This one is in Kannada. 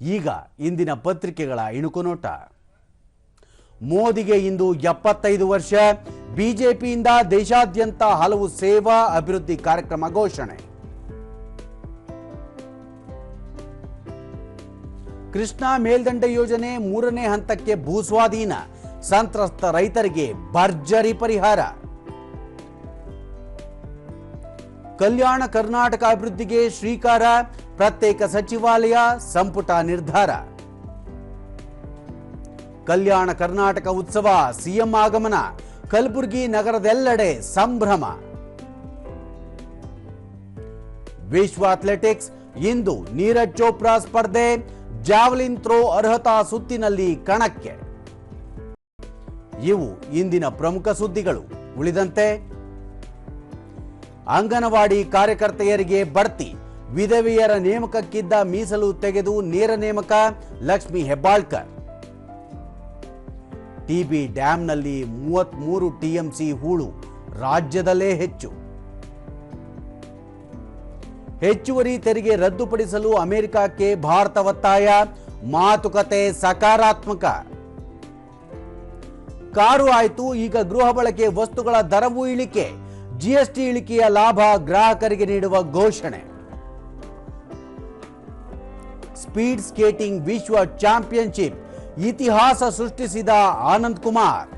ಈಗ ಇಂದಿನ ಪತ್ರಿಕೆಗಳ ಇಣುಕು ನೋಟ. ಮೋದಿಗೆ ಇಂದು ಎಪ್ಪತ್ತೈದು ವರ್ಷ, ಬಿಜೆಪಿಯಿಂದ ದೇಶಾದ್ಯಂತ ಹಲವು ಸೇವಾ ಅಭಿವೃದ್ಧಿ ಕಾರ್ಯಕ್ರಮ ಘೋಷಣೆ. ಕೃಷ್ಣಾ ಮೇಲ್ದಂಡೆ ಯೋಜನೆ ಮೂರನೇ ಹಂತಕ್ಕೆ ಭೂಸ್ವಾಧೀನ, ಸಂತ್ರಸ್ತ ರೈತರಿಗೆ ಭರ್ಜರಿ ಪರಿಹಾರ. ಕಲ್ಯಾಣ ಕರ್ನಾಟಕ ಅಭಿವೃದ್ಧಿಗೆ ಶ್ರೀಕಾರ, ಪ್ರತ್ಯೇಕ ಸಚಿವಾಲಯ, ಸಂಪುಟ ನಿರ್ಧಾರ. ಕಲ್ಯಾಣ ಕರ್ನಾಟಕ ಉತ್ಸವ, ಸಿಎಂ ಆಗಮನ, ಕಲಬುರಗಿ ನಗರದೆಲ್ಲೆಡೆ ಸಂಭ್ರಮ. ವಿಶ್ವ ಅಥ್ಲೆಟಿಕ್ಸ್, ಇಂದು ನೀರಜ್ ಚೋಪ್ರಾ ಸ್ಪರ್ಧೆ, ಜಾವಲಿನ್ ಥ್ರೋ ಅರ್ಹತಾ ಸುತ್ತಿನಲ್ಲಿ ಕಣಕ್ಕೆ. ಇವು ಇಂದಿನ ಪ್ರಮುಖ ಸುದ್ದಿಗಳು. ಉಳಿದಂತೆ ಅಂಗನವಾಡಿ ಕಾರ್ಯಕರ್ತೆಯರಿಗೆ ಬಡ್ತಿ. ವಿಧವೆಯರ ನೇಮಕಕ್ಕಿದ್ದ ಮೀಸಲು ತೆಗೆದು ನೇರ ನೇಮಕ, ಲಕ್ಷ್ಮಿ ಹೆಬ್ಬಾಳ್ಕರ್. ಟಿಬಿ ಡ್ಯಾಂನಲ್ಲಿ ಮೂವತ್ಮೂರು ಟಿಎಂಸಿ ಹೂಳು ರಾಜ್ಯದಲ್ಲೇ ಹೆಚ್ಚು. ಹೆಚ್ಚುವರಿ ತೆರಿಗೆ ರದ್ದುಪಡಿಸಲು ಅಮೆರಿಕಕ್ಕೆ ಭಾರತ ಒತ್ತಾಯ, ಮಾತುಕತೆ ಸಕಾರಾತ್ಮಕ. ಕಾರು ಆಯಿತು, ಈಗ ಗೃಹ ಬಳಕೆ ವಸ್ತುಗಳ ದರವೂ ಇಳಿಕೆ. ಜಿಎಸ್ಟಿ ಇಳಿಕೆಯ ಲಾಭ ಗ್ರಾಹಕರಿಗೆ ನೀಡುವ ಘೋಷಣೆ. ಸ್ಪೀಡ್ ಸ್ಕೇಟಿಂಗ್ ವಿಶ್ವ ಚಾಂಪಿಯನ್ಶಿಪ್ ಇತಿಹಾಸ ಸೃಷ್ಟಿಸಿದ ಆನಂದ್ ಕುಮಾರ್.